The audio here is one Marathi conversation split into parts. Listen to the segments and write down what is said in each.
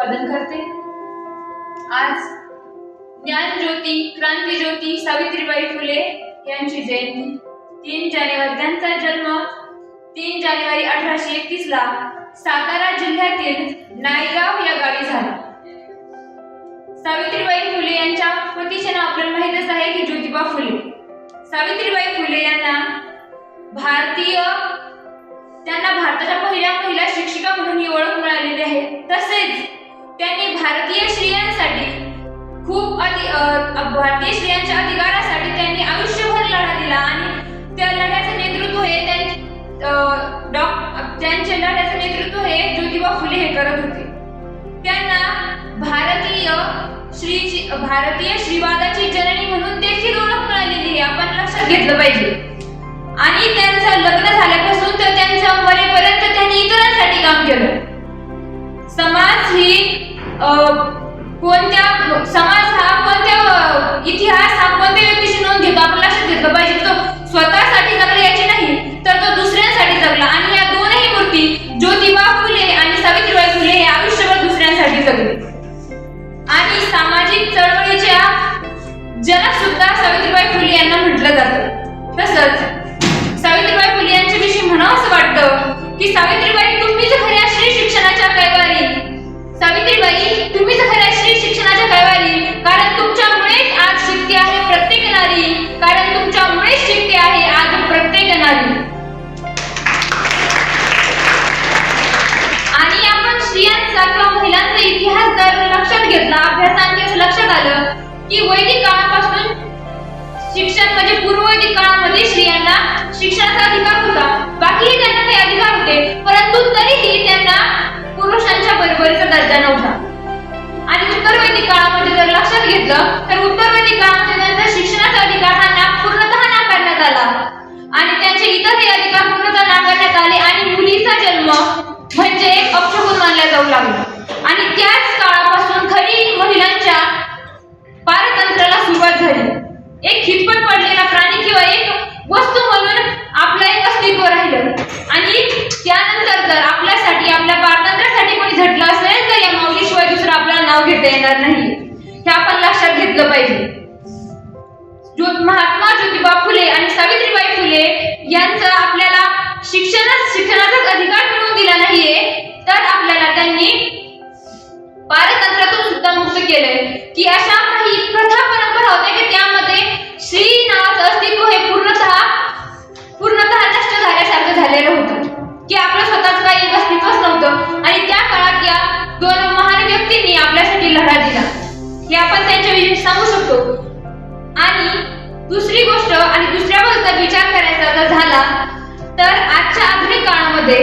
अभिवादन करते. आज ज्ञानज्योती क्रांतीज्योती सावित्रीबाई फुले यांची जयंती. तीन जानेवारी त्यांचा जन्म. तीन जानेवारी अठराशे एकतीस ला सातारा जिल्ह्यातील नायगाव या गावी झाला. सावित्रीबाई फुले यांच्या पतीचे नाव आपल्याला माहीतच आहे की ज्योतिबा फुले. सावित्रीबाई फुले यांना भारतीय त्यांना भारताच्या पहिल्या महिला शिक्षिका म्हणून ही ओळख मिळालेली आहे. तसेच त्यांनी भारतीय स्त्रियांसाठी खूप अधि भारतीय स्त्रियांच्या अधिकारासाठी त्यांनी आयुष्यभर लढा दिला आणि त्या लढ्याचं नेतृत्व हे त्यांचे डॉ- त्यांच्या लढ्याचं नेतृत्व हे ज्योतिबा फुले हे करत होते. त्यांना भारतीय श्री भारतीय श्रीवादाची जननी म्हणून देखील ओळख मिळालेली आहे. आपण लक्षात घेतलं पाहिजे. आणि त्यांचं लग्न झाल्यापासून तर त्यांच्या मरेपर्यंत त्यांनी इतरांसाठी काम केलं. समाज ही कोणत्या समाज हा कोणत्या इतिहास हा कोणत्या व्यक्तीची नोंद घेतो? आपण लक्षात घेतलं पाहिजे तो स्वतःसाठी जगला याची नाही तर तो दुसऱ्यांसाठी जगला. आणि या दोनही मूर्ती ज्योतिबा फुले आणि सावित्रीबाई फुले हे आयुष्यभर दुसऱ्यांसाठी जगले. आणि सामाजिक चळवळीच्या जनक सुद्धा सावित्रीबाई फुले यांना म्हटलं जातं. तसंच सावित्रीबाई फुले यांच्याविषयी म्हणावं असं वाटतं की सावित्रीबाई तुम्हीच खऱ्या श्री शिक्षणाच्या कैवारी. सावित्रीबाई की वैदिक काळापासून शिक्षण म्हणजे पूर्ववैदिक काळामध्ये स्त्रियांना शिक्षणाचा अधिकार होता. बाकीही त्यांना काही अधिकार होते परंतु तरीही त्यांना पुरुषांच्या बरोबरीचा दर्जा नव्हता. आणि उत्तरवैदिक काळामध्ये जर लक्षात घेतलं तर उत्तरवैदिक काळामध्ये त्यांचा शिक्षणाचा अधिकार हा ना पूर्णतः नाकारण्यात आला आणि त्यांचे इतरही अधिकार पूर्णतः नाकारण्यात आले आणि मुलीचा जन्म म्हणजे एक अपशकुन मानला जाऊ लागला आणि त्याच काळापासून खरी महिलांच्या पारतंत्र्याला सुरुवात झाली एक खितपत पडलेला प्राणी किंवा एक वस्तू म्हणून आपलं एक अस्तित्व राहिलं आणि त्यानंतर जर आपल्यासाठी आपल्या पारतंत्र्यासाठी कोणी झटलं असेल तर या माऊलीशिवाय दुसरं आपल्याला नाव घेता येणार नाही. हे आपण लक्षात घेतलं पाहिजे. महात्मा ज्योतिबा फुले आणि सावित्रीबाई फुले यांचं आपल्याला शिक्षणात शिक्षणाचाच अधिकार मिळवून दिला नाहीये तर आपल्याला त्यांनी पारतंत्र्यातून सुद्धा मुक्त केलंय. की अशा काही प्रथा परंपरा होत्या की त्यामध्ये श्री नावाचं अस्तित्व हे पूर्णतः पूर्णतः नष्ट झाल्यासारखं झालेलं होतं. की आपलं स्वतःच काही अस्तित्वच नव्हतं. आणि त्या काळात या आपल्यासाठी लढा दिला हे आपण त्यांच्याविषयी सांगू शकतो. आणि दुसरी गोष्ट आणि दुसऱ्यावर जर विचार करायचा जर झाला तर आजच्या आधुनिक काळामध्ये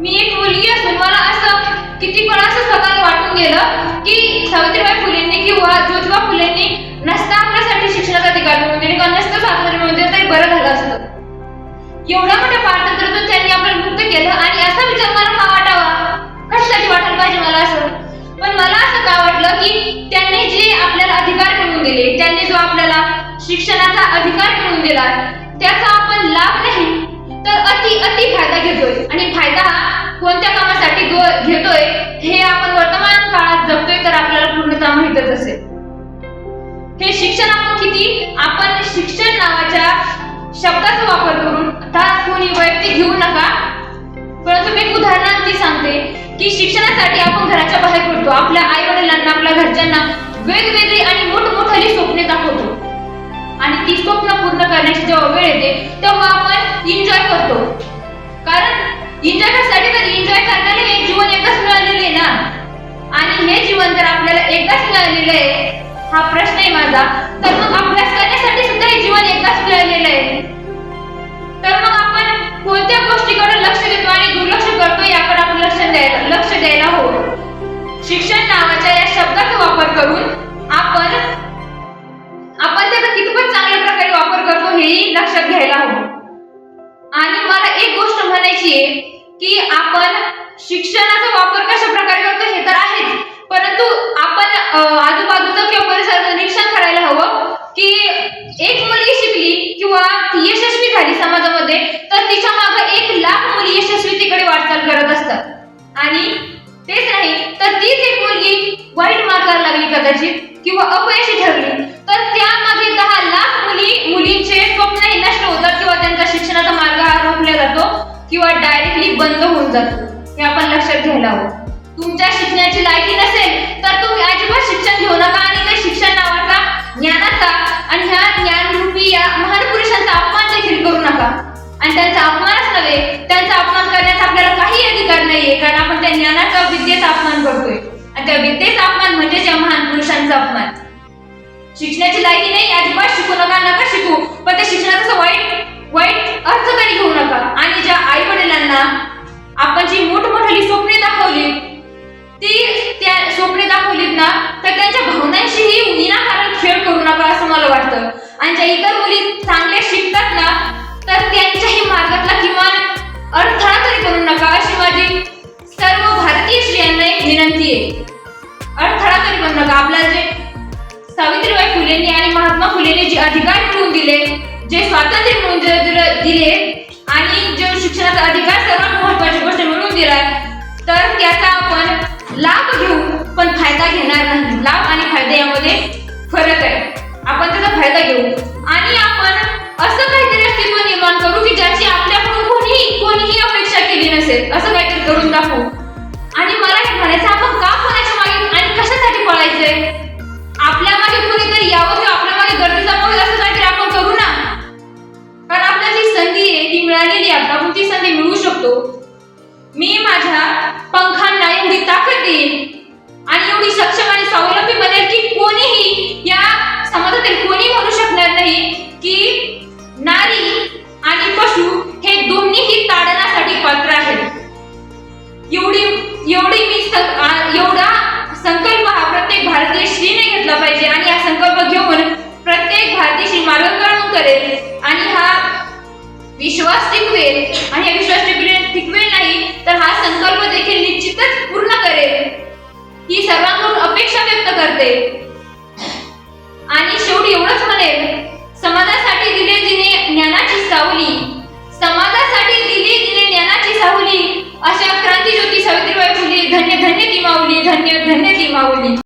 मी एक मुलगी असून मला असं किती पण असं स्वतःला वाटून गेलं की सावित्रीबाई फुलेंनी किंवा ज्योतिबा फुलेंनी नसता आपल्यासाठी शिक्षणाचा अधिकार मिळून दिले. किंवा नसतं स्वातंत्र्य मिळून दिलं तरी बरं झालं असतं. एवढं मोठं पारतंत्र्यातून त्यांनी आपल्याला मुक्त केलं. आणि असा विचार मला हा आपल्याला शिक्षणाचा अधिकार मिळवून दिला त्याचा आपण लाभ नाही तर अति अति फायदा घेतोय. आणि फायदा हा कोणत्या कामासाठी घेतोय हे आपण वर्तमान काळात जगतोय तर आपल्याला पूर्णतः माहितच असेल. हे शिक्षण आपण किती आपण शिक्षण नावाच्या शब्दाचा वापर करून आता कोणी वैयक्तिक घेऊ नका. परंतु मी एक उदाहरणार्थी सांगते की शिक्षणासाठी आपण घराच्या बाहेर पडतो. आपल्या आई वडिलांना आपल्या घरच्यांना वेगवेगळी आणि मोठ खरी स्वप्ने दाखवतो. आणि ती स्वप्न पूर्ण करण्याची जेव्हा वेळ येते तेव्हा आपण एन्जॉय करतो. कारण एन्जॉय करण्यासाठी तर एन्जॉय करण्याला हे जीवन एकदाच मिळालेले आहे ना? आणि हे जीवन जर आपल्याला एकदाच मिळालेलं आहे हा प्रश्न आहे माझा तर मग अभ्यास करण्यासाठी सुद्धा हे जीवन एकदाच मिळालेलं आहे. तर मग आपण कोणत्या गोष्टीकडे लक्ष देतो आणि दुर्लक्ष करतो याकडे आपण लक्ष द्यायला लक्ष द्यायला हवं. शिक्षण नावाच्या या शब्दाचा वापर करून आपण आपण त्याचा कितपत चांगल्या प्रकारे वापर करतो हेही लक्षात घ्यायला हवं. आणि मला एक गोष्ट म्हणायची आहे की आपण शिक्षणाचा वापर कशा प्रकारे करतो हे तर आहेच परंतु आपण आजूबाजूचं किंवा परिसराचं निरीक्षण करायला हवं की एक मुलगी शिकली किंवा ती यशस्वी झाली समाजामध्ये तर तिच्यामागे एक लाख मुली यशस्वीतेकडे वाटचाल करत असतात. आणि तेच नाही तर तीच एक मुलगी वाईट माकार लागली कदाचित किंवा अप किंवा डायरेक्टली बंद होऊन जातो. हे आपण लक्षात घ्यायला हवं. तुमच्या शिक्षणाची लायकी नसेल तर तुम्ही अजिबात शिक्षण घेऊ नका आणि ते शिक्षण नावाचा ज्ञानाचा आणि ह्या ज्ञानरूपी या महान पुरुषांचा अपमान देखील करू नका. आणि त्यांचा अपमानच नव्हे त्यांचा अपमान करण्याचा आपल्याला काही अधिकार नाहीये कारण आपण त्या ज्ञानाचा विद्येचा अपमान करतोय. आणि त्या विद्येचा अपमान म्हणजे या महान पुरुषांचा अपमान. शिक्षणाची लायकी नाही अजिबात शिकू नका नका शिकू पण त्या शिक्षणाचा ज्या मुली शिकतात ना तर त्यांच्याही मार्गातला किमान अडथळा तरी करू नका हो अशी माझी सर्व भारतीय स्त्रियांना एक विनंती आहे. अडथळा तरी करू नका. आपला जे सावित्रीबाई फुलेंनी आणि महात्मा फुलेंनी जे अधिकार मिळवून दिले जे स्वातंत्र्य मिळवून दिले आणि जे शिक्षणाचा अधिकार सर्वात महत्वाची गोष्ट मिळवून दिला तर त्याचा आपण लाभ घेऊ पण फायदा घेणार नाही. लाभ आणि फायदा यामध्ये फरक आहे. आपण त्याचा फायदा घेऊ. केली असं काहीतरी करून दाखवू. करते आणि शेवटी एवढंच म्हणेल समाजासाठी दिले जिने ज्ञानाची सावली. समाजासाठी दिले जिने ज्ञानाची सावली. अशा क्रांती ज्योती सावित्रीबाई फुले धन्य धन्य ती माऊली धन्य धन्य ती माऊली